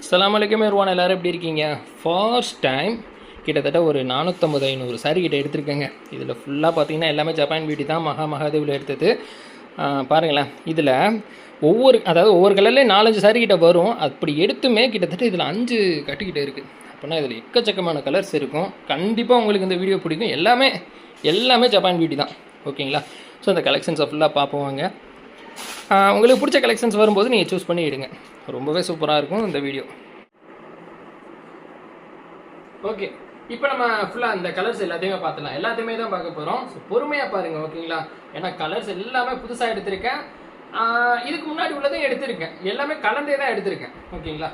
அஸ்ஸலாமு அலைக்கும் எருவான் எல்லோரும் எப்படி இருக்கீங்க? ஃபர்ஸ்ட் டைம் கிட்டத்தட்ட ஒரு நானூற்றம்பது ஐநூறு சாரி கிட்ட எடுத்திருக்கேங்க. இதில் ஃபுல்லாக பார்த்தீங்கன்னா எல்லாமே ஜப்பான் பியூட்டி தான் மகா மகாதேவில் எடுத்தது. பாருங்களேன் இதில் ஒவ்வொரு அதாவது ஒவ்வொரு கலர்லேயும் நாலஞ்சு சாரி கிட்ட வரும். அப்படி எடுத்துமே கிட்டத்தட்ட இதில் அஞ்சு கட்டிக்கிட்டே இருக்குது அப்படின்னா இதில் எக்கச்சக்கமான கலர்ஸ் இருக்கும். கண்டிப்பாக உங்களுக்கு இந்த வீடியோ பிடிக்கும். எல்லாமே எல்லாமே ஜப்பான் பியூட்டி தான். ஓகேங்களா? ஸோ அந்த கலெக்ஷன்ஸை ஃபுல்லாக பார்ப்போங்க உங்களுக்கு பிடிச்ச கலெக்ஷன்ஸ் வரும்போது நீங்கள் சூஸ் பண்ணி எடுங்க. ரொம்பவே சூப்பராக இருக்கும் இந்த வீடியோ ஓகே இப்போ நம்ம ஃபுல்லாக இந்த கலர்ஸ் எல்லாத்தையுமே பார்த்துலாம் எல்லாத்தையுமே தான் பார்க்க போகிறோம் ஸோ பொறுமையாக பாருங்கள் ஓகேங்களா ஏன்னா கலர்ஸ் எல்லாமே புதுசாக எடுத்திருக்கேன். இதுக்கு முன்னாடி உள்ளதையும் எடுத்திருக்கேன். எல்லாமே கலந்தே தான் எடுத்திருக்கேன் ஓகேங்களா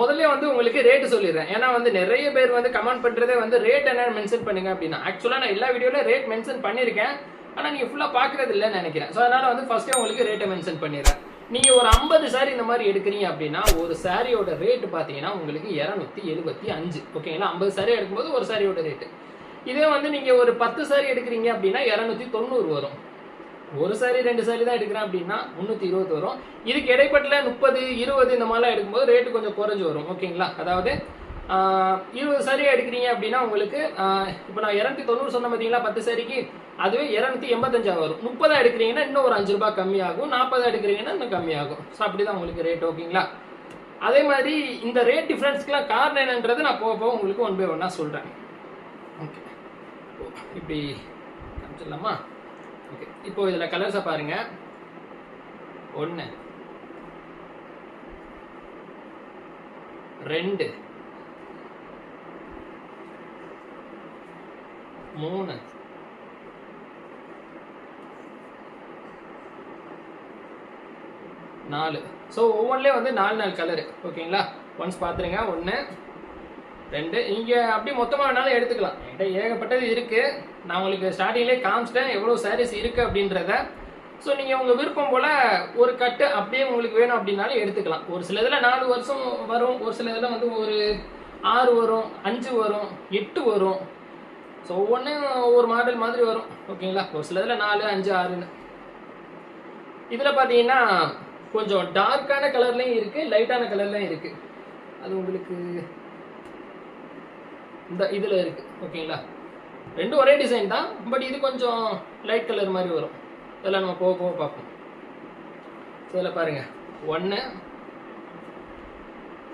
முதல்ல வந்து உங்களுக்கு ரேட்டு சொல்லிடுறேன். ஏன்னா வந்து நிறைய பேர் வந்து கமெண்ட் பண்ணுறதே வந்து ரேட் என்ன மென்ஷன் பண்ணுங்க அப்படின்னா. ஆக்சுவலாக நான் எல்லா வீடியோவில் ரேட் மென்ஷன் பண்ணியிருக்கேன் ஆனால் நீங்கள் ஃபுல்லாக பார்க்குறது இல்லைன்னு நினைக்கிறேன். ஸோ அதனால் வந்து ஃபஸ்ட்டே உங்களுக்கு ரேட்டை மென்ஷன் பண்ணிடுறேன். நீங்கள் ஒரு ஐம்பது சாரி இந்த மாதிரி எடுக்கிறீங்க அப்படின்னா ஒரு சாரியோட ரேட்டு பார்த்தீங்கன்னா உங்களுக்கு இரநூத்தி எழுபத்தி அஞ்சு. ஓகேங்களா ஐம்பது சாரி எடுக்கும்போது ஒரு சாரியோட ரேட்டு இதே வந்து நீங்கள் ஒரு பத்து சாரி எடுக்கிறீங்க அப்படின்னா இரநூத்தி தொண்ணூறு வரும். ஒரு சாரி ரெண்டு சாரி தான் எடுக்கிறேன் அப்படின்னா முந்நூற்றி இருபது வரும். இதுக்கு இடைப்பட்ட முப்பது இருபது இந்த மாதிரிலாம் எடுக்கும்போது ரேட்டு கொஞ்சம் குறைஞ்சி வரும். ஓகேங்களா அதாவது இருபது சாரி எடுக்கிறீங்க அப்படின்னா உங்களுக்கு இப்போ நான் இரநூத்தி தொண்ணூறு சொன்ன பார்த்தீங்களா பத்து சாரிக்கு அதுவே இரநூத்தி எண்பத்தஞ்சாக வரும். முப்பதா எடுக்கிறீங்கன்னா இன்னும் ஒரு அஞ்சு ரூபாய் கம்மியாகும். நாற்பதா எடுக்கிறீங்கன்னா இன்னும் கம்மியாகும். ஸோ அப்படி தான் உங்களுக்கு ரேட் ஓகேங்களா அதே மாதிரி இந்த ரேட் டிஃப்ரென்ஸ்க்குலாம் காரணம் என்னன்றது நான் போக போக உங்களுக்கு ஒன் பை ஒன்னாக சொல்கிறேன் ஓகே இப்படி காமிச்சிடலாமா? ஓகே இப்போ இதில் கலர்ஸை பாருங்க. ஒன்று ரெண்டு. மூணு. நாலு. ஸோ ஒவ்வொன்றிலே வந்து நாலு நாலு கலரு ஓகேங்களா ஒன்ஸ் பார்த்துருங்க ஒன்று ரெண்டு இங்கே அப்படியே மொத்தமாக வேணாலும் எடுத்துக்கலாம். என்கிட்ட ஏகப்பட்டது இருக்குது நான் உங்களுக்கு ஸ்டார்டிங்லேயே காமிச்சிட்டேன். எவ்வளோ சாரீஸ் இருக்குது அப்படின்றத. ஸோ நீங்கள் உங்கள் விருப்பம் போல் ஒரு கட்டு அப்படியே உங்களுக்கு வேணும் அப்படின்னாலும் எடுத்துக்கலாம். ஒரு சில இதில் நாலு வருஷம் வரும். ஒரு சில இதில் வந்து ஒரு ஆறு வரும் அஞ்சு வரும் எட்டு வரும். ஸோ ஒவ்வொன்றும் ஒவ்வொரு மாடல் மாதிரி வரும். ஓகேங்களா ஒரு சில இதில் நாலு அஞ்சு ஆறுன்னு. இதில் பார்த்தீங்கன்னா கொஞ்சம் டார்க்கான கலர்லேயும் இருக்குது லைட்டான கலர்லேயும் இருக்குது அது உங்களுக்கு இந்த இதில் இருக்குது ஓகேங்களா? ரெண்டும் ஒரே டிசைன் தான் பட் இது கொஞ்சம் லைட் கலர் மாதிரி வரும். இதெல்லாம் நம்ம போக போக பார்ப்போம். ஸோ இதில் பாருங்கள் ஒன்று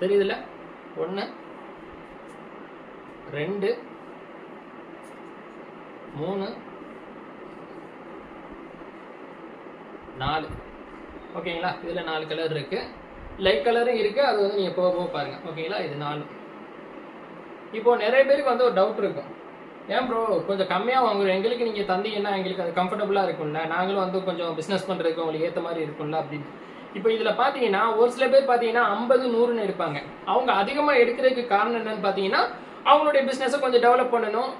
தெரியுதுல்ல? ஒன்று ரெண்டு. மூணு. நாலு. ஓகேங்களா? இதில் நாலு கலர் இருக்குது லைட் கலரும் இருக்குது அது வந்து நீங்கள் போக போக பாருங்கள் ஓகேங்களா? இது நாலு. இப்போ நிறைய பேருக்கு வந்து ஒரு டவுட் இருக்கும். ஏன் ப்ரோ கொஞ்சம் கம்மியாக வாங்குறோம் எங்களுக்கு நீங்கள் தந்தீங்கன்னா எங்களுக்கு அது கம்ஃபர்டபுளாக இருக்கும்ல. நாங்களும் வந்து கொஞ்சம் பிஸ்னஸ் பண்ணுறதுக்கு உங்களுக்கு ஏற்ற மாதிரி இருக்கும்ல அப்படின்னு. இப்போ இதில் பார்த்தீங்கன்னா ஒரு சில பேர் பார்த்தீங்கன்னா ஐம்பது நூறுன்னு எடுப்பாங்க. அவங்க அதிகமாக எடுக்கிறதுக்கு காரணம் என்னன்னு பார்த்தீங்கன்னா அவங்களுடைய பிஸ்னஸை கொஞ்சம் டெவலப் பண்ணணும்.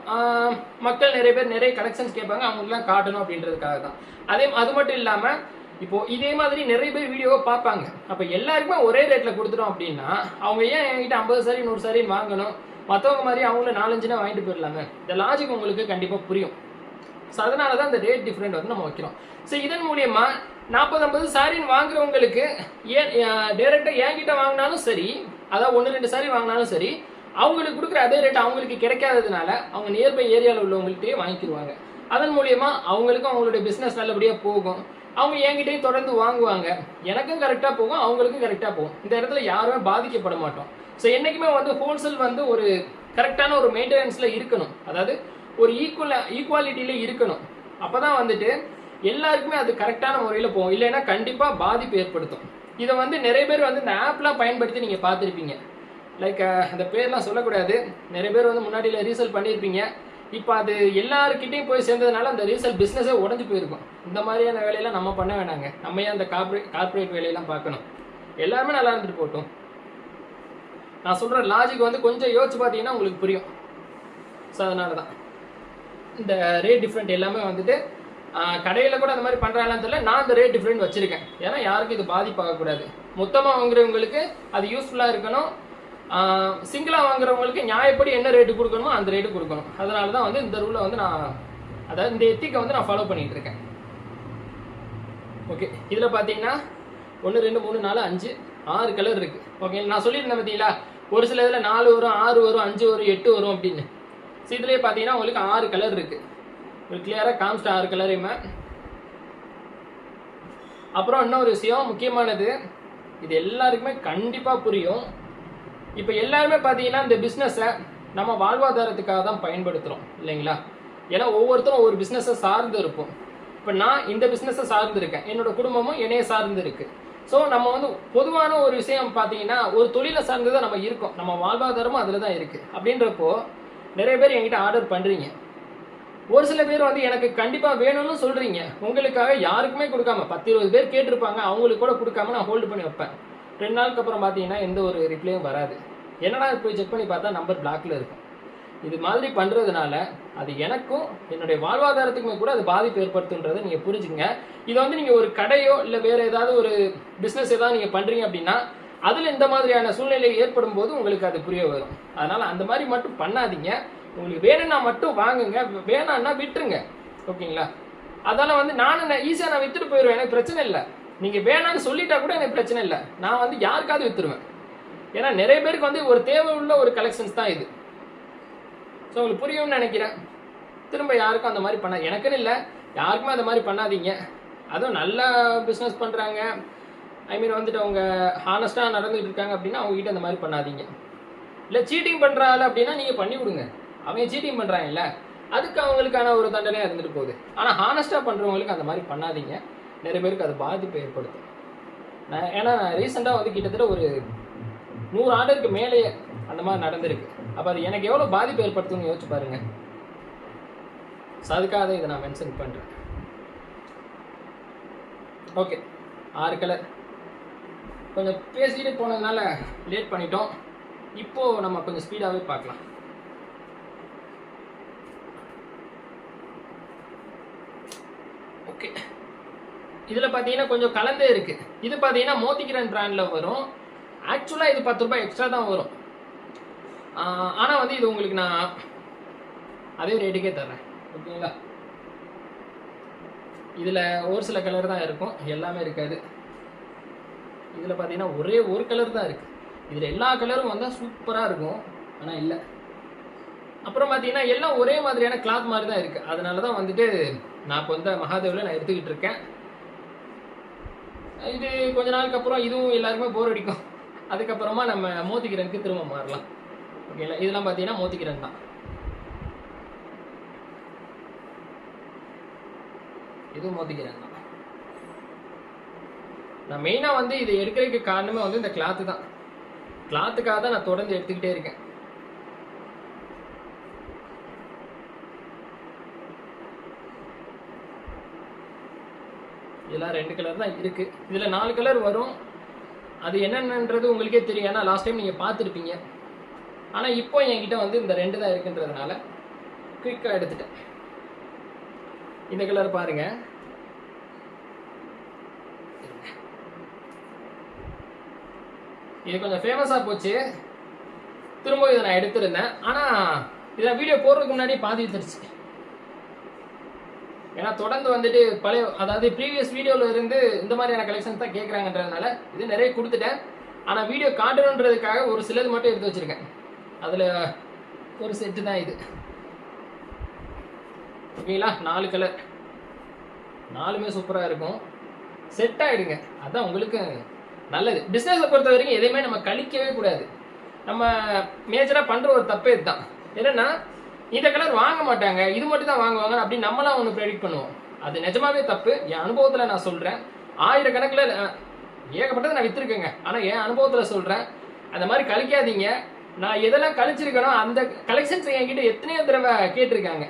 மக்கள் நிறைய பேர் நிறைய கலெக்ஷன்ஸ் கேட்பாங்க அவங்களுக்குலாம் காட்டணும் அப்படின்றதுக்காக தான். அதே அது மட்டும் இல்லாமல் இப்போ இதே மாதிரி நிறைய பேர் வீடியோவை பார்ப்பாங்க. அப்போ எல்லாருக்குமே ஒரே ரேட்டில் கொடுத்துட்டோம் அப்படின்னா அவங்க ஏன் என்கிட்ட ஐம்பது சாரி நூறு சாரி வாங்கணும்? மற்றவங்க மாதிரி அவங்களும் நாலஞ்சுனா வாங்கிட்டு போயிடலாங்க. இந்த லாஜிக் உங்களுக்கு கண்டிப்பாக புரியும். ஸோ அதனால தான் இந்த ரேட் டிஃப்ரெண்ட் வந்து நம்ம வைக்கிறோம். ஸோ இதன் மூலியமா நாற்பது ஐம்பது சாரின்னு வாங்குறவங்களுக்கு ஏன் டேரெக்டாக என்கிட்ட வாங்கினாலும் சரி அதாவது ஒன்று ரெண்டு சாரி வாங்கினாலும் சரி அவங்களுக்கு கொடுக்குற அதே ரேட் அவங்களுக்கு கிடைக்காததுனால அவங்க நியர்பை ஏரியாவில் உள்ளவங்கள்ட்டே வாங்கிக்கிடுவாங்க அதன் மூலியமா அவங்களுக்கும் அவங்களுடைய பிஸ்னஸ் நல்லபடியாக போகும். அவங்க என்கிட்டயும் தொடர்ந்து வாங்குவாங்க. எனக்கும் கரெக்டாக போகும் அவங்களுக்கும் கரெக்டாக போகும். இந்த இடத்துல யாருமே பாதிக்கப்பட மாட்டோம். ஸோ என்றைக்குமே வந்து ஹோல்சேல் வந்து ஒரு கரெக்டான ஒரு மெயின்டெனன்ஸில் இருக்கணும். அதாவது ஒரு ஈக்குவல் ஈக்குவாலிட்டியில இருக்கணும். அப்போ தான் வந்துட்டு எல்லாருக்குமே அது கரெக்டான முறையில் போகும். இல்லைன்னா கண்டிப்பாக பாதிப்பு ஏற்படுத்தும். இதை வந்து நிறைய பேர் வந்து இந்த ஆப்லாம் பயன்படுத்தி நீங்கள் பார்த்துருப்பீங்க. லைக் அந்த பேர்லாம் சொல்லக்கூடாது. நிறைய பேர் வந்து முன்னாடியில் ரீசேல் பண்ணியிருப்பீங்க. இப்போ அது எல்லாருக்கிட்டையும் போய் சேர்ந்ததுனால அந்த ரீசேல் பிஸ்னஸே உடஞ்சி போயிருக்கும். இந்த மாதிரியான வேலையெல்லாம் நம்ம பண்ண வேணாங்க. நம்ம ஏன் அந்த கார்பரேட் கார்பரேட் வேலையெல்லாம் பார்க்கணும்? எல்லாருமே நல்லா இருந்துட்டு போகட்டும். நான் சொல்கிற லாஜிக் வந்து கொஞ்சம் யோசிச்சு பார்த்தீங்கன்னா உங்களுக்கு புரியும். ஸோ அதனால தான் இந்த ரேட் டிஃப்ரெண்ட் எல்லாமே வந்துட்டு கடையில் கூட அந்த மாதிரி பண்ணுறாங்கன்னு தெரியல. நான் அந்த ரேட் டிஃப்ரெண்ட் வச்சுருக்கேன். ஏன்னா யாருக்கும் இது பாதிப்பாகக்கூடாது மொத்தமாக வாங்குறவங்களுக்கு அது யூஸ்ஃபுல்லாக இருக்கணும். சிங்கிளாக வாங்குறவங்களுக்கு நியாயப்படி என்ன ரேட்டு கொடுக்கணுமோ அந்த ரேட்டு கொடுக்கணும். அதனால தான் வந்து இந்த ரூலை வந்து நான் அதாவது இந்த எத்திக்கை வந்து நான் ஃபாலோ பண்ணிகிட்டு இருக்கேன். ஓகே இதில் பார்த்தீங்கன்னா ஒன்று ரெண்டு மூணு நாலு அஞ்சு ஆறு கலர் இருக்குது ஓகே நான் சொல்லியிருந்தேன் பார்த்தீங்களா? ஒரு சில இதில் நாலு வரும் ஆறு வரும் அஞ்சு வரும் எட்டு வரும் அப்படின்னு. ஸோ இதுலேயே பார்த்தீங்கன்னா உங்களுக்கு ஆறு கலர் இருக்குது உங்களுக்கு கிளியராக காமிச்சிட்ட ஆறு கலரையுமே அப்புறம் இன்னொரு விஷயம் முக்கியமானது இது எல்லாருக்குமே கண்டிப்பாக புரியும். இப்போ எல்லாருமே பார்த்தீங்கன்னா இந்த பிஸ்னஸை நம்ம வாழ்வாதாரத்துக்காக தான் பயன்படுத்துகிறோம் இல்லைங்களா? ஏன்னா ஒவ்வொருத்தரும் ஒவ்வொரு பிஸ்னஸை சார்ந்து இருப்போம். இப்போ நான் இந்த பிஸ்னஸை சார்ந்து இருக்கேன். என்னோட குடும்பமும் என்னைய சார்ந்து இருக்குது ஸோ நம்ம வந்து பொதுவான ஒரு விஷயம் பார்த்தீங்கன்னா ஒரு தொழிலை சார்ந்து தான் நம்ம இருக்கோம். நம்ம வாழ்வாதாரமும் அதில் தான் இருக்குது அப்படின்றப்போ நிறைய பேர் என்கிட்ட ஆர்டர் பண்ணுறீங்க ஒரு சில பேர் வந்து எனக்கு கண்டிப்பாக வேணும்னு சொல்கிறீங்க உங்களுக்காக யாருக்குமே கொடுக்காம பத்து இருபது பேர் கேட்டிருப்பாங்க. அவங்களுக்கு கூட கொடுக்காம நான் ஹோல்டு பண்ணி வைப்பேன். ரெண்டு நாளுக்கு அப்புறம் பார்த்தீங்கன்னா எந்த ஒரு ரிப்ளையும் வராது. என்னடா போய் செக் பண்ணி பார்த்தா நம்பர் பிளாக்ல இருக்கும். இது மாதிரி பண்ணுறதுனால அது எனக்கும் என்னுடைய வாழ்வாதாரத்துக்குமே கூட அது பாதிப்பு ஏற்படுத்துன்றதை நீங்கள் புரிஞ்சுங்க இதை வந்து நீங்கள் ஒரு கடையோ இல்லை வேறு ஏதாவது ஒரு பிஸ்னஸ் ஏதாவது நீங்கள் பண்ணுறீங்க அப்படின்னா அதில் இந்த மாதிரியான சூழ்நிலை ஏற்படும் போது உங்களுக்கு அது புரிய வரும். அதனால் அந்த மாதிரி மட்டும் பண்ணாதீங்க. உங்களுக்கு வேணும்னா மட்டும் வாங்குங்க. வேணான்னா விட்டுருங்க. ஓகேங்களா? அதனால் வந்து நானும் ஈஸியாக நான் வித்துட்டு போயிடுவேன். எனக்கு பிரச்சனை இல்லை. நீங்கள் வேணான்னு சொல்லிட்டா கூட எனக்கு பிரச்சனை இல்லை. நான் வந்து யாருக்காவது வித்துருவேன். ஏன்னா நிறைய பேருக்கு வந்து ஒரு தேவை உள்ள ஒரு கலெக்ஷன்ஸ் தான் இது. ஸோ உங்களுக்கு புரியும்னு நினைக்கிறேன். திரும்ப யாருக்கும் அந்த மாதிரி பண்ண எனக்குன்னு இல்லை. யாருக்குமே அந்த மாதிரி பண்ணாதீங்க. அதுவும் நல்ல பிஸ்னஸ் பண்ணுறாங்க ஐ மீன் வந்துட்டு அவங்க ஹானஸ்ட்டாக நடந்துகிட்டு இருக்காங்க அப்படின்னா அவங்க கிட்ட அந்த மாதிரி பண்ணாதீங்க. இல்லை சீட்டிங் பண்ணுறாள் அப்படின்னா நீங்கள் பண்ணி விடுங்க. அவங்க சீட்டிங் பண்ணுறாங்கல்ல அதுக்கு அவங்களுக்கான ஒரு தண்டனையாக இருந்துட்டு போகுது. ஆனால் ஹானஸ்ட்டாக பண்ணுறவங்களுக்கு அந்த மாதிரி பண்ணாதீங்க. நிறைய பேருக்கு அது பாதிப்பு ஏற்படுத்தும். நான் ஏன்னா ரீசெண்டாக வந்து கிட்டத்தட்ட ஒரு நூறு ஆர்டருக்கு மேலேயே அந்த மாதிரி நடந்திருக்கு. அப்போ அது எனக்கு எவ்வளோ பாதிப்பு ஏற்படுத்தும்னு யோசிச்சு பாருங்க. ஸோ அதுக்காக தான் இதை நான் மென்ஷன் பண்ணுறேன் ஓகே ஆறு கலர் கொஞ்சம் பேசிட்டு போனதுனால லேட் பண்ணிட்டோம். இப்போ நம்ம கொஞ்சம் ஸ்பீடாகவே பார்க்கலாம். ஓகே இதில் பார்த்தீங்கன்னா கொஞ்சம் கலந்தே இருக்குது இது பார்த்தீங்கன்னா மோத்திகிரன் பிராண்டில் வரும். ஆக்சுவலாக இது பத்து ரூபாய் எக்ஸ்ட்ரா தான் வரும். ஆனால் வந்து இது உங்களுக்கு நான் அதே ரேட்டுக்கே தர்றேன். ஓகேங்களா? இதில் ஒரு சில கலர் தான் இருக்கும். எல்லாமே இருக்காது. இதில் பார்த்தீங்கன்னா ஒரே ஒரு கலர் தான் இருக்குது இதில் எல்லா கலரும் வந்தால் சூப்பராக இருக்கும். ஆனால் இல்லை. அப்புறம் பார்த்தீங்கன்னா எல்லாம் ஒரே மாதிரியான கிளாத் மாதிரி தான் இருக்குது அதனால தான் வந்துட்டு நான் இப்போ வந்து மகாதேவில் நான் எடுத்துக்கிட்டு இருக்கேன். இது கொஞ்ச நாளுக்கு அப்புறம் இதுவும் எல்லாருக்குமே போர் அடிக்கும். அதுக்கப்புறமா நம்ம மோதிக்கிறனுக்கு திரும்ப மாறலாம். ஓகேங்களா இதெல்லாம் பார்த்தீங்கன்னா மோத்திக்கிறன் தான். இதுவும் மோத்திக்கிறன் தான். நான் மெயினாக வந்து இதை எடுக்கிறதுக்கு காரணமே வந்து இந்த கிளாத்து தான். கிளாத்துக்காக தான் நான் தொடர்ந்து எடுத்துக்கிட்டே இருக்கேன். இதெல்லாம் ரெண்டு கலர் தான் இருக்கு. இதுல நாலு கலர் வரும். அது என்னென்னன்றது உங்களுக்கே தெரியும். ஏன்னா லாஸ்ட் டைம் நீங்க பார்த்துருப்பீங்க. ஆனால் இப்போ என்கிட்ட வந்து இந்த ரெண்டு தான் இருக்குன்றதுனால குயிக்காக எடுத்துட்டேன். இந்த கலர் பாருங்க. இது கொஞ்சம் ஃபேமஸாக போச்சு. திரும்ப இதை நான் எடுத்திருந்தேன். ஆனால் இதை வீடியோ போடுறதுக்கு முன்னாடி பாதி வித்துருச்சு ஏன்னா தொடர்ந்து வந்துட்டு பழைய அதாவது ப்ரீவியஸ் வீடியோவில் இருந்து இந்த மாதிரியான கலெக்ஷன்ஸ் தான் கேட்குறாங்கன்றதுனால இது நிறைய கொடுத்துட்டேன். ஆனால் வீடியோ காட்டணுன்றதுக்காக ஒரு சிலது மட்டும் எடுத்து வச்சுருக்கேன். அதில் ஒரு செட்டு தான் இது. ஓகேங்களா? நாலு கலர் நாலுமே சூப்பராக இருக்கும். செட் ஆகிடுங்க அதுதான் உங்களுக்கு நல்லது. பிஸ்னஸை பொறுத்த வரைக்கும் எதையுமே நம்ம கழிக்கவே கூடாது. நம்ம மேஜராக பண்ணுற ஒரு தப்பே இதுதான். என்னென்னா இந்த கலர் வாங்க மாட்டாங்க. இது மட்டும் தான் வாங்குவாங்க அப்படின்னு நம்மளாம் ஒன்று ப்ரெடிக்ட் பண்ணுவோம். அது நிஜமாவே தப்பு. என் அனுபவத்தில் நான் சொல்கிறேன் ஆயிரக்கணக்கில் ஏகப்பட்டதை நான் விற்றுருக்கேங்க ஆனால் என் அனுபவத்தில் சொல்கிறேன் அந்த மாதிரி கழிக்காதீங்க. நான் எதெல்லாம் கழிச்சிருக்கேனோ அந்த கலெக்ஷன்ஸ் என்கிட்ட எத்தனையோ தடவை கேட்டிருக்காங்க.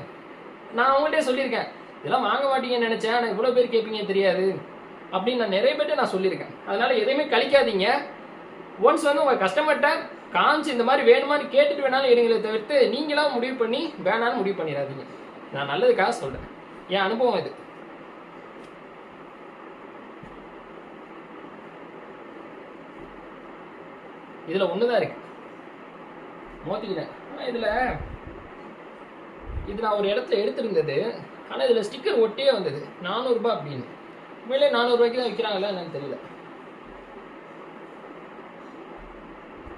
நான் அவங்கள்ட்டே சொல்லியிருக்கேன். இதெல்லாம் வாங்க மாட்டீங்கன்னு நினச்சேன். ஆனால் இவ்வளோ பேர் கேட்பீங்க தெரியாது. அப்படின்னு நான் நிறைய பேர்ட்டு நான் சொல்லியிருக்கேன். அதனால் எதையுமே கழிக்காதீங்க. ஒன்ஸ் வந்து உங்கள் கஸ்டமர்கிட்ட காமிச்சு இந்த மாதிரி வேணுமான்னு கேட்டுட்டு வேணாலும் எடுங்களே தவிர்த்து நீங்களாம் முடிவு பண்ணி வேணான்னு முடிவு பண்ணிடாதீங்க. நான் நல்லதுக்காக சொல்கிறேன் என் அனுபவம் இது. இதில் ஒன்று தான் இருக்குது மோத்திக்கிறேன் ஆனால் இதில் இது நான் ஒரு இடத்துல எடுத்திருந்தது. ஆனால் இதில் ஸ்டிக்கர் ஒட்டியே வந்தது. நானூறுரூபா அப்படின்னு. உண்மையிலே நானூறுரூவாய்க்கு தான் விற்கிறாங்களா என்னன்னு தெரியல.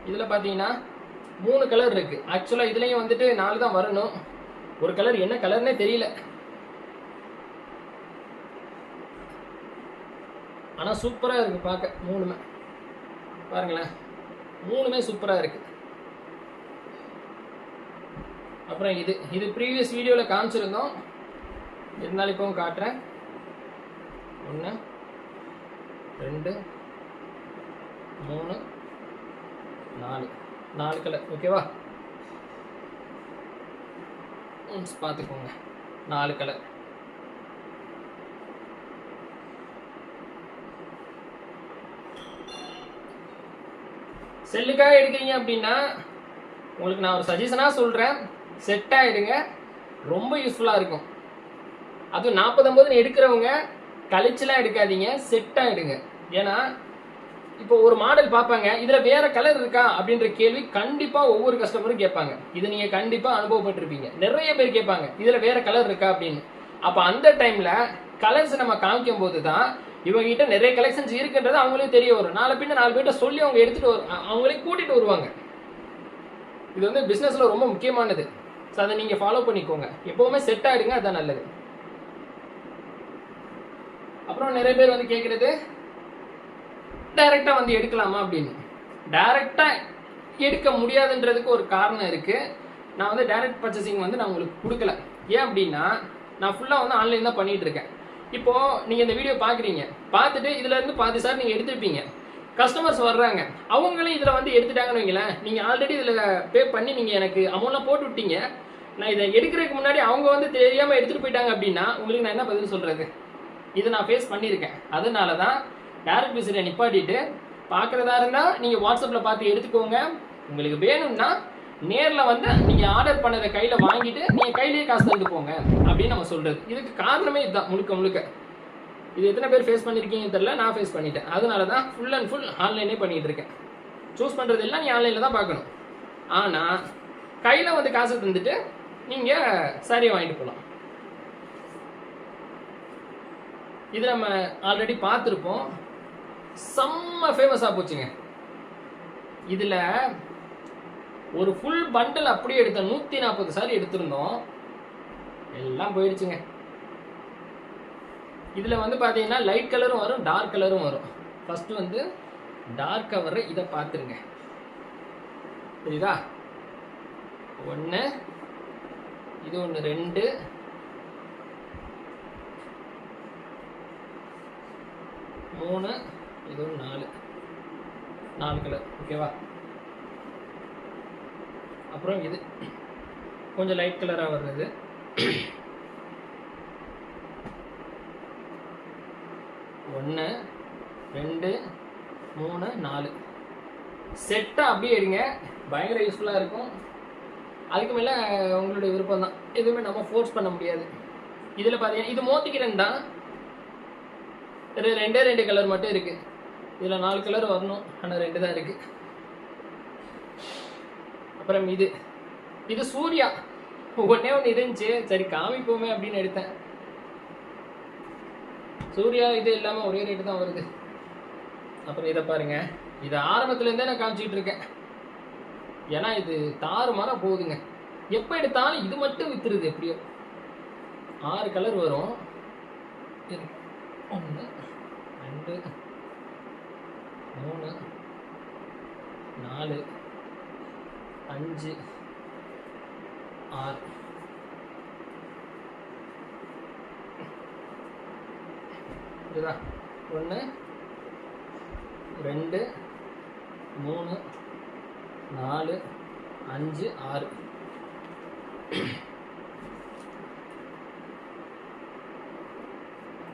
இதில் பார்த்தீங்கன்னா மூணு கலர் இருக்குது ஆக்சுவலாக இதுலேயும் வந்துட்டு நாலு தான் வரணும். ஒரு கலர் என்ன கலர்னே தெரியல. ஆனால் சூப்பராக இருக்குது பார்க்க மூணுமே. பாருங்களேன். மூணுமே சூப்பராக இருக்கு. அப்புறம் இது இது ப்ரீவியஸ் வீடியோவில் காமிச்சிருந்தோம். இருந்தாலும் இப்போவும் காட்டுறேன். ஒன்று ரெண்டு மூணு நாலு. நாலு கலர் ஓகேவா பார்த்துக்கோங்க. நாலு கலர் செல்லுக்காக எடுக்கிறீங்க அப்படின்னா உங்களுக்கு நான் ஒரு சஜஷனாக சொல்கிறேன் செட் ஆகிடுங்க ரொம்ப யூஸ்ஃபுல்லாக இருக்கும். அதுவும் நாற்பத்தொம்பதுன்னு எடுக்கிறவங்க கழிச்சுலாம் எடுக்காதீங்க. செட் ஆகிடுங்க ஏன்னா இப்போ ஒரு மாடல் பார்ப்பாங்க இதில் வேற கலர் இருக்கா அப்படின்ற கேள்வி கண்டிப்பாக ஒவ்வொரு கஸ்டமரும் கேட்பாங்க. இது நீங்கள் கண்டிப்பாக அனுபவப்பட்டிருப்பீங்க. நிறைய பேர் கேட்பாங்க இதில் வேற கலர் இருக்கா அப்படின்னு. அப்போ அந்த டைமில் கலர்ஸ் நம்ம காமிக்கும் போது தான் இவங்ககிட்ட நிறைய கலெக்ஷன்ஸ் இருக்குன்றது அவங்களுக்கு தெரிய வரும். நாலு பின்ன நாலு பேர்கிட்ட சொல்லி அவங்க எடுத்துகிட்டு வரும் அவங்களே கூட்டிகிட்டு வருவாங்க. இது வந்து பிஸ்னஸில் ரொம்ப முக்கியமானது. ஸோ அதை நீங்கள் ஃபாலோ பண்ணிக்கோங்க. எப்போவுமே செட் ஆகிடுங்க அதுதான் நல்லது. அப்புறம் நிறைய பேர் வந்து கேட்குறது டைரெக்டாக வந்து எடுக்கலாமா அப்படின்னு. டைரெக்டாக எடுக்க முடியாதுன்றதுக்கு ஒரு காரணம் இருக்குது நான் வந்து டைரக்ட் பர்ச்சேசிங் வந்து நான் உங்களுக்கு கொடுக்கல. ஏன் அப்படின்னா நான் ஃபுல்லாக வந்து ஆன்லைன் தான் பண்ணிகிட்டு இருக்கேன். இப்போது நீங்கள் இந்த வீடியோ பார்க்குறீங்க. பார்த்துட்டு இதுலேருந்து பாதி சார் நீங்கள் எடுத்துருப்பீங்க. கஸ்டமர்ஸ் வர்றாங்க. அவங்களும் இதில் வந்து எடுத்துட்டாங்கன்னு வைங்களேன். நீங்கள் ஆல்ரெடி இதில் பே பண்ணி நீங்கள் எனக்கு அமௌண்ட்லாம் போட்டு விட்டீங்க. நான் இதை எடுக்கிறதுக்கு முன்னாடி அவங்க வந்து தெரியாமல் எடுத்துகிட்டு போயிட்டாங்க அப்படின்னா உங்களுக்கு நான் என்ன பதில் சொல்கிறது இதை நான் ஃபேஸ் பண்ணியிருக்கேன். அதனால தான் டேரக்ட் விசிட்டை நிப்பாட்டிட்டு பார்க்குறதா இருந்தால் நீங்கள் வாட்ஸ்அப்பில் பார்த்து எடுத்துக்கோங்க. உங்களுக்கு வேணும்னா நேரில் வந்து நீங்கள் ஆர்டர் பண்ணதை கையில் வாங்கிட்டு நீங்கள் கையிலேயே காசு தந்து போங்க அப்படின்னு நம்ம சொல்கிறது இதுக்கு காரணமே இதுதான் முழுக்க முழுக்க. இது எத்தனை பேர் ஃபேஸ் பண்ணியிருக்கீங்கன்னு தெரியல நான் ஃபேஸ் பண்ணிட்டேன். அதனால தான் ஃபுல் அண்ட் ஃபுல் ஆன்லைனே பண்ணிகிட்டு இருக்கேன். சூஸ் பண்ணுறது எல்லாம் நீ ஆன்லைனில் தான் பார்க்கணும். ஆனால் கையில் வந்து காசு தந்துட்டு நீங்கள் சாரியை வாங்கிட்டு போகலாம் இது நம்ம ஆல்ரெடி பார்த்துருப்போம். செம்ம ஃபேமஸாக போச்சுங்க. இதில் ஒரு ஃபுல் பண்டில் அப்படியே எடுத்த நூற்றி நாற்பது சாரி எடுத்திருந்தோம். எல்லாம் போயிடுச்சுங்க இதில் வந்து பார்த்தீங்கன்னா லைட் கலரும் வரும் டார்க் கலரும் வரும். ஃபஸ்ட்டு வந்து டார்க் வர்ற இதை பார்த்துருங்க. புரியுதா? ஒன்று இது ஒன்று ரெண்டு. மூணு இது ஒன்று நாலு. நாலு கலர் ஓகேவா அப்புறம் இது கொஞ்சம் லைட் கலராக வர்றது. ஒன்று ரெண்டு மூணு நாலு. செட்டாக அப்படியே எடுங்க பயங்கர யூஸ்ஃபுல்லாக இருக்கும். அதுக்கு மேலே உங்களுடைய விருப்பம் தான் எதுவுமே நம்ம ஃபோர்ஸ் பண்ண முடியாது. இதில் பார்த்தீங்கன்னா இது மோத்திக்கிறேன் தான். ரெண்டே ரெண்டு கலர் மட்டும் இருக்குது இதில் நாலு கலர் வரணும். ஆனால் ரெண்டு தான் இருக்குது அப்புறம் இது. இது சூர்யா. ஒன்றே ஒன்று இருந்துச்சு. சரி காமிப்போமே அப்படின்னு எடுத்தேன். சூர்யா இது இல்லாமல் ஒரே ரேட்டு தான் வருது. அப்புறம் இதை பாருங்க. இதை ஆரம்பத்துலேருந்தே நான் காமிச்சிட்டு இருக்கேன். ஏன்னா இது தாறுமாறாக போகுதுங்க. எப்போ எடுத்தாலும் இது மட்டும் விற்றுருது எப்படியோ. ஆறு கலர் வரும். ஒன்று ரெண்டு மூணு நாலு அஞ்சு ஆறு. இதுதான் ஒன்று ரெண்டு மூணு நாலு அஞ்சு ஆறு.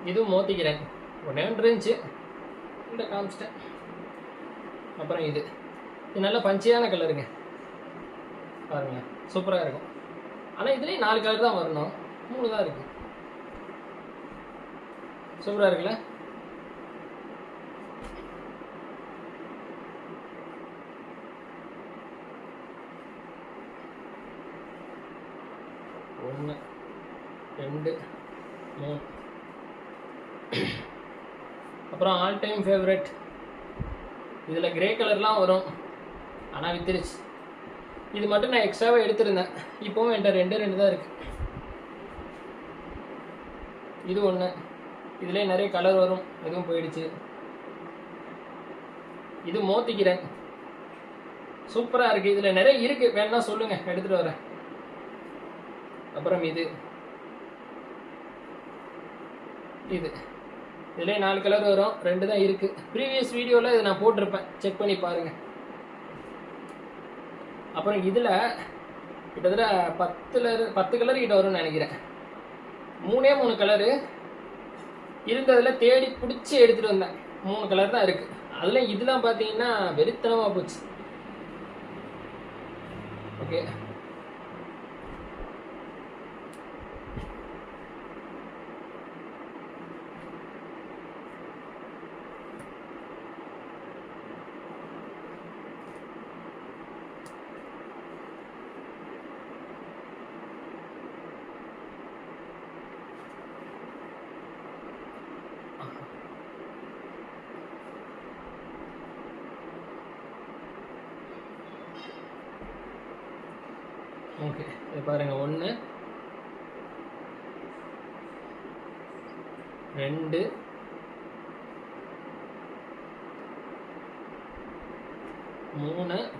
இதுவும் மோத்திக்கிறேன் ஒன்றே ஒன்று இருந்துச்சு. இந்த காமிச்சிட்டேன். அப்புறம் இது. இது நல்ல பஞ்சையான கலருங்க. பாருங்க சூப்பராக இருக்கும். ஆனால் இதுலேயும் நாலு கலர் தான் வரணும். மூணு தான் இருக்குது சூப்பராக இருக்குல்ல? ஒன்று ரெண்டு மூணு. அப்புறம் ஆல் டைம் ஃபேவரட் இதில் கிரே கலர்லாம் வரும். ஆனால் வித்துருச்சு. இது மட்டும் நான் எக்ஸ்ட்ராவாக எடுத்திருந்தேன். இப்போவும் என்கிட்ட ரெண்டு ரெண்டு தான் இருக்குது இது ஒன்று இதுலேயே நிறைய கலர் வரும். எதுவும் போயிடுச்சு. இது மோத்திக்கிறேன். சூப்பராக இருக்குது இதில் நிறைய இருக்குது வேணா சொல்லுங்கள் எடுத்துகிட்டு வரேன். அப்புறம் இது. இது. இதுலேயே நாலு கலர் வரும். ரெண்டு தான் இருக்குது ப்ரீவியஸ் வீடியோவில் இது நான் போட்டிருப்பேன். செக் பண்ணி பாருங்கள் அப்புறம் இதில் கிட்டத்தட்ட பத்துல பத்து கலர் கிட்ட வரும்னு நினைக்கிறேன். மூணே மூணு கலரு இருந்ததில் தேடி பிடிச்சி எடுத்துகிட்டு வந்தேன். மூணு கலர் தான் இருக்குது அதில் இதெல்லாம் பார்த்தீங்கன்னா வெறித்தனமாக போச்சு. ஓகே ஓகே இது பாருங்க ஒன்று ரெண்டு மூணு.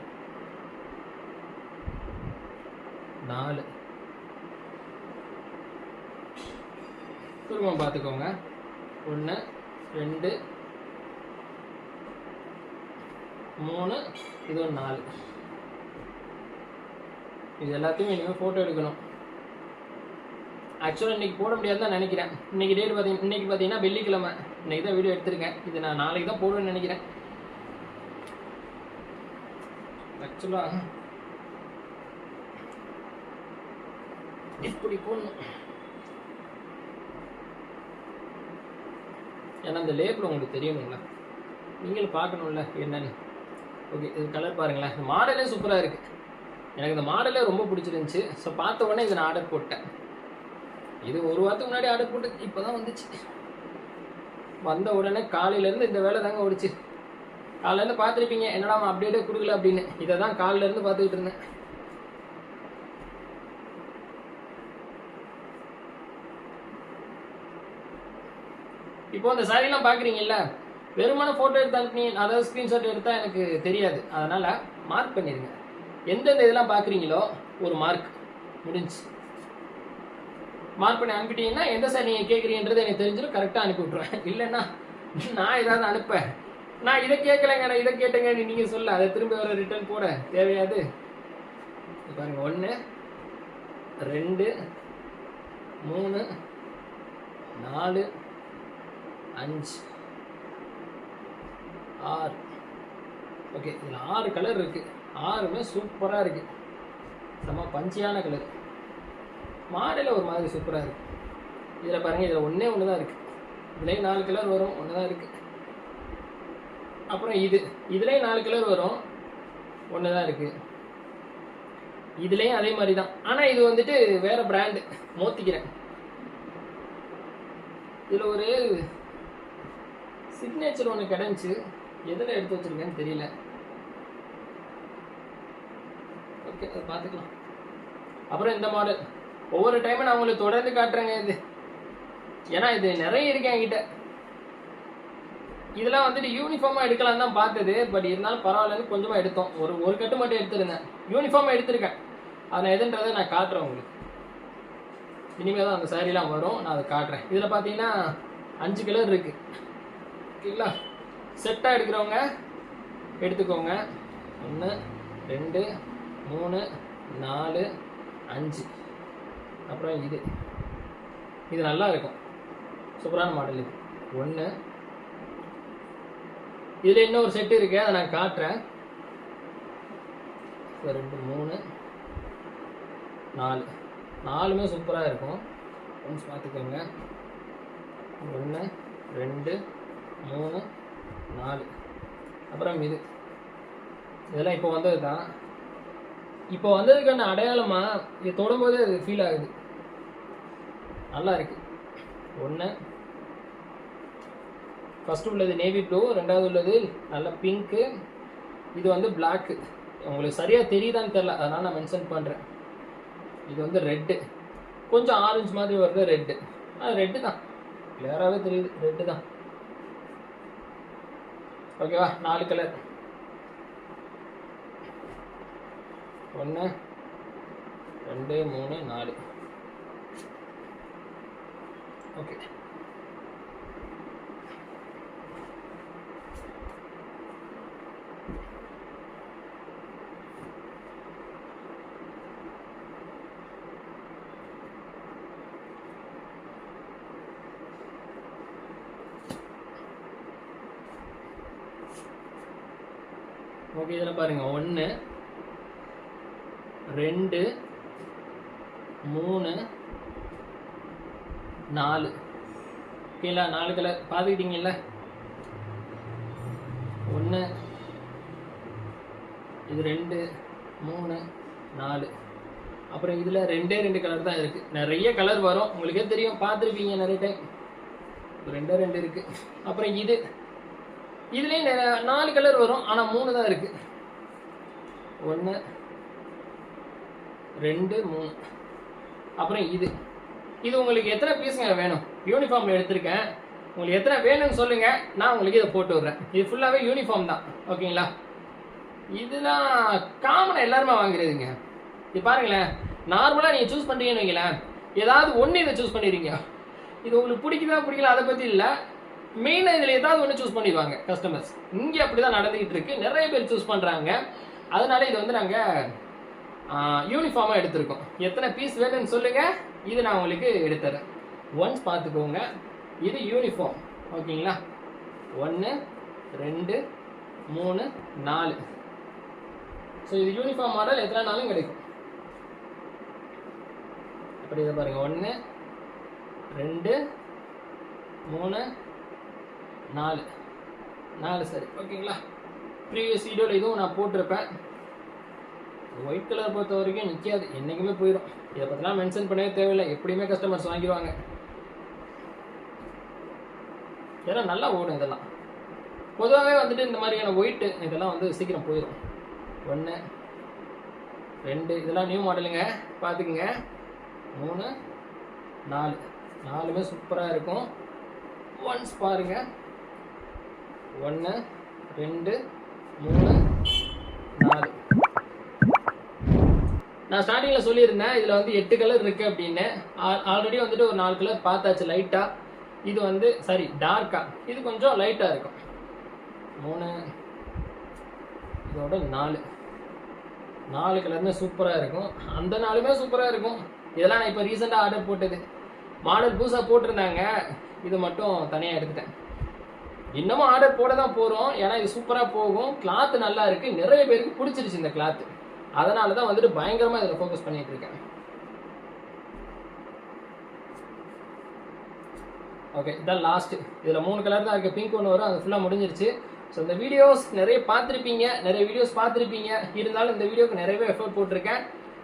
நாலு. திரும்ப பார்த்துக்கோங்க. ஒன்று ரெண்டு. மூணு இது ஒரு நாலு. இது எல்லாத்தையும் இனிமேல் ஃபோட்டோ எடுக்கணும். ஆக்சுவலாக இன்னைக்கு போட முடியாது தான் நினைக்கிறேன். இன்னைக்கு டேட் பார்த்தீங்க இன்னைக்கு பார்த்தீங்கன்னா வெள்ளிக்கிழமை. இன்னைக்கு தான் வீடியோ எடுத்திருக்கேன். இது நான் நாளைக்கு தான் போடுவேன்னு நினைக்கிறேன். சொல்லுவாங்க. இப்படி போடணும்? ஏன்னா இந்த லேபிள் உங்களுக்கு தெரியணும்ல. நீங்களும் பார்க்கணும்ல என்னன்னு. ஓகே இது கலர் பாருங்களேன். இந்த மாடலே சூப்பராக இருக்குது எனக்கு இந்த மாடலே ரொம்ப பிடிச்சிருந்துச்சு. ஸோ பார்த்த உடனே இதை நான் ஆர்டர் போட்டேன். இது ஒரு வாரத்துக்கு முன்னாடி ஆர்டர் போட்டு இப்போ தான் வந்துச்சு. வந்த உடனே காலையிலேருந்து இந்த வேலை தாங்க ஓடிச்சு. காலையிலேருந்து பார்த்துருப்பீங்க என்னடா அவன் அப்டேட்டே கொடுக்கல அப்படின்னு. இதை தான் காலிலேருந்து பார்த்துக்கிட்டு இருந்தேன். இப்போ இந்த சாரிலாம் பார்க்குறீங்கல்ல வெறுமான ஃபோட்டோ எடுத்து அனுப்பினீங்க அதாவது ஸ்க்ரீன்ஷாட் எடுத்தால் எனக்கு தெரியாது. அதனால் மார்க் பண்ணிடுங்க எந்தெந்த இதெல்லாம் பார்க்குறீங்களோ ஒரு மார்க் முடிஞ்சு. மார்க் பண்ணி அனுப்பிட்டீங்கன்னா எந்த சார் நீங்கள் கேட்குறீன்றது எனக்கு தெரிஞ்சிடும் கரெக்டாக அனுப்பி விட்ருவேன் இல்லைன்னா நான் ஏதாவது அனுப்பேன். நான் இதை கேட்கலைங்க நான் இதை கேட்டேங்க நீங்கள் சொல்ல அதை திரும்ப வர ரிட்டர்ன் போட தேவையாது பாருங்கள் பாருங்க ஒன்று ரெண்டு மூணு நாலு அஞ்சு ஆறு. ஓகே இதில் ஆறு கலர் இருக்குது ஆறுமே சூப்பராக இருக்குது செம்ம பஞ்சியான கலர் மாடலில் ஒரு மாதிரி சூப்பராக இருக்குது இதில் பாருங்கள் இதில் ஒன்றே ஒன்று தான் இருக்குது இதுலேயும் நாலு கலர் வரும் ஒன்று தான் இருக்குது அப்புறம் இது இதுலேயும் நாலு கலர் வரும். ஒன்று தான் இருக்குது இதுலேயும் அதே மாதிரி தான் ஆனால் இது வந்துட்டு வேறு பிராண்டு மோத்திக்கிறேன். இதில் ஒரு சிக்னேச்சர் ஒன்று கிடந்துச்சு எதில் எடுத்து வச்சுருக்கேன்னு தெரியல. ஓகே அதை பார்த்துக்கலாம். அப்புறம் இந்த மாடல் ஒவ்வொரு டைமும் நான் உங்களுக்கு தொடர்ந்து காட்டுறேங்க இது. ஏன்னா இது நிறைய இருக்கு என்கிட்ட. இதெல்லாம் வந்துட்டு யூனிஃபார்மாக எடுக்கலாம் தான் பார்த்தது. பட் இருந்தாலும் பரவாயில்லன்னு கொஞ்சமாக எடுத்தோம். ஒரு ஒரு கட்டு மட்டும் எடுத்திருந்தேன். யூனிஃபார்மாக எடுத்திருக்கேன். அதை நான் எதுன்றதை நான் காட்டுறேன் உங்களுக்கு. இனிமேல் தான் அந்த சாரீலாம் வரும். நான் அதை காட்டுறேன். இதில் பார்த்தீங்கன்னா அஞ்சு கலர் இருக்குது ஓகேங்களா? செட்டாக எடுக்கிறவங்க எடுத்துக்கோங்க. ஒன்று ரெண்டு மூணு நாலு அஞ்சு. அப்புறம் இது. இது நல்லா இருக்கும். சூப்பரான மாடல் இது. ஒன்று இதில் இன்னொரு செட்டு இருக்கு அதை நான் காட்டுறேன். ரெண்டு மூணு நாலு. நாலுமே சூப்பராக இருக்கும். ஃப்ரெண்ட்ஸ் பார்த்துக்கோங்க ஒன்று ரெண்டு மூணு நாலு. அப்புறம் இது. இதெல்லாம் இப்போ வந்தது தான் இப்போ வந்ததுக்கான அடையாளமாக இது தொடும்போதே அது ஃபீல் ஆகுது. நல்லா இருக்குது ஒன்று ஃபஸ்ட்டு உள்ளது நேவி ப்ளூ ரெண்டாவது உள்ளது நல்ல பிங்க்கு இது வந்து பிளாக்கு உங்களுக்கு சரியாக தெரியுதான்னு தெரில அதனால் நான் மென்ஷன் பண்ணுறேன் இது வந்து ரெட்டு கொஞ்சம் ஆரஞ்சு மாதிரி வருது ரெட்டு ஆ ரெட்டு தான். கிளியராகவே தெரியுது ரெட்டு தான். ஓகேவா நாலு கலர் ஒன்று ரெண்டு மூணு நாலு. ஓகே பாருங்க. ஒன்று ரெண்டு மூணு நாலு. ஓகேங்களா நாலு கலர் பார்த்துக்கிட்டீங்கல்ல ஒன்று இது ரெண்டு மூணு நாலு. அப்புறம் இதில் ரெண்டே ரெண்டு கலர் தான் இருக்குது நிறைய கலர் வரும். உங்களுக்கே தெரியும். பார்த்துருப்பீங்க நிறைய டைம் ரெண்டே ரெண்டு இருக்குது அப்புறம் இது. இதுலேயும் நாலு கலர் வரும். ஆனால் மூணு தான் இருக்குது ஒன்று ரெண்டு மூணு. அப்புறம் இது. இது உங்களுக்கு எத்தனை பீஸுங்க வேணும்? யூனிஃபார்ம் எடுத்திருக்கேன். உங்களுக்கு எத்தனை வேணும்னு சொல்லுங்கள் நான் உங்களுக்கு இதை போட்டு விட்றேன். இது ஃபுல்லாகவே யூனிஃபார்ம் தான். ஓகேங்களா இதெல்லாம் காமனாக எல்லாருமே வாங்குறதுங்க. இது பாருங்களேன். நார்மலாக நீங்கள் சூஸ் பண்ணுறீங்கன்னு வைங்களேன். ஏதாவது ஒன்று இதை சூஸ் பண்ணிடுறீங்க. இது உங்களுக்கு பிடிக்குதா பிடிக்கல அதை பற்றி இல்லை. மெயினாக இதில் ஏதாவது ஒன்று சூஸ் பண்ணிடுவாங்க கஸ்டமர்ஸ் இங்கே அப்படி தான் நடந்துக்கிட்டு இருக்கு. நிறைய பேர் சூஸ் பண்ணுறாங்க அதனால இது வந்து நாங்கள் யூனிஃபார்மாக எடுத்திருக்கோம். எத்தனை பீஸ் வேணும்னு சொல்லுங்கள் இது நான் உங்களுக்கு எடுத்துறேன். ஒன்ஸ் பார்த்துக்கோங்க. இது யூனிஃபார்ம் ஓகேங்களா? ஒன்று ரெண்டு மூணு நாலு. ஸோ இது யூனிஃபார்ம் மாடல் எத்தனை நாளும் கிடைக்கும்? அப்படி இதை பாருங்கள் ஒன்று ரெண்டு மூணு நாலு. நாலு சரி. ஓகேங்களா? ப்ரீவியஸ் வீடியோவில் இதுவும் நான் போட்டிருப்பேன். ஒயிட் கலர் பொறுத்த வரைக்கும் நிற்காது என்றைக்குமே போயிடும். இதை பற்றிலாம் மென்ஷன் பண்ணவே தேவையில்லை. எப்படியுமே கஸ்டமர்ஸ் வாங்கிடுவாங்க ஏன்னா நல்லா ஓடும் இதெல்லாம். பொதுவாகவே வந்துட்டு இந்த மாதிரியான ஒயிட்டு இதெல்லாம் வந்து சீக்கிரம் போயிடும். ஒன்று ரெண்டு இதெல்லாம் நியூ மாடலுங்க பார்த்துக்குங்க. மூணு நாலு. நாலுமே சூப்பராக இருக்கும். ஒன்ஸ் பாருங்க. ஒன்று ரெண்டு மூணு நாலு. நான் ஸ்டார்டிங்கில் சொல்லியிருந்தேன் இதில் வந்து எட்டு கலர் இருக்குது அப்படின்னு. ஆல்ரெடி வந்துட்டு ஒரு நாலு கலர் பார்த்தாச்சு லைட்டாக இது வந்து சாரி டார்க்காக இது கொஞ்சம் லைட்டாக இருக்கும். மூணு. இதோட நாலு. நாலு கலருமே சூப்பராக இருக்கும். அந்த நாளுமே சூப்பராக இருக்கும். இதெல்லாம் நான் இப்போ ரீசெண்டாக ஆர்டர் போட்டது. மாடல் புதுசாக போட்டிருந்தாங்க. இது மட்டும் தனியாக எடுத்துட்டேன். இன்னமும் ஆர்டர் போட தான் போகிறோம் ஏன்னா இது சூப்பராக போகும். கிளாத் நல்லா இருக்குது நிறைய பேருக்கு பிடிச்சிருச்சு இந்த கிளாத் அதனால தான் வந்துட்டு பயங்கரமாக இதில் ஃபோக்கஸ் பண்ணிட்டு இருக்கேன். ஓகே இதான் லாஸ்ட் இதில் மூணு கலர் தான் இருக்குது பிங்க் ஒன்று வரும். அது ஃபுல்லாக முடிஞ்சிருச்சு. ஸோ இந்த வீடியோஸ் நிறைய பார்த்துருப்பீங்க. நிறைய வீடியோஸ் பார்த்துருப்பீங்க. இருந்தாலும் இந்த வீடியோக்கு நிறையவே எஃபோர்ட் போட்டிருக்கேன்.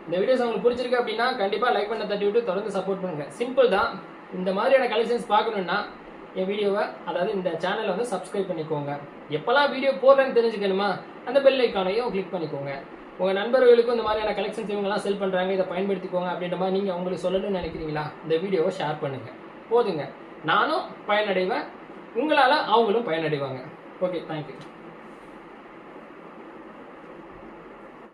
இந்த வீடியோஸ் உங்களுக்கு பிடிச்சிருக்கு அப்படின்னா கண்டிப்பாக லைக் பண்ண தட்டி விட்டு தொடர்ந்து சப்போர்ட் பண்ணுங்கள் சிம்பிள் தான். இந்த மாதிரியான கலெக்ஷன்ஸ் பார்க்கணுன்னா என் வீடியோவை அதாவது இந்த சேனலை வந்து சப்ஸ்கிரைப் பண்ணிக்கோங்க. எப்போல்லாம் வீடியோ போடுறேன்னு தெரிஞ்சுக்கணுமா அந்த பெல் ஐக்கானையும் கிளிக் பண்ணிக்கோங்க. உங்கள் நண்பர்களுக்கும் இந்த மாதிரியான கலெக்ஷன்ஸ் இவங்கெல்லாம் செல் பண்ணுறாங்க இதை பயன்படுத்திக்கோங்க அப்படின்ற மாதிரி நீங்கள் அவங்களுக்கு சொல்லணும்னு நினைக்கிறீங்களா இந்த வீடியோவை ஷேர் பண்ணுங்கள் போதுங்க. நானும் பயனடைவேன். உங்களால் அவங்களும் பயனடைவாங்க. Okay thank you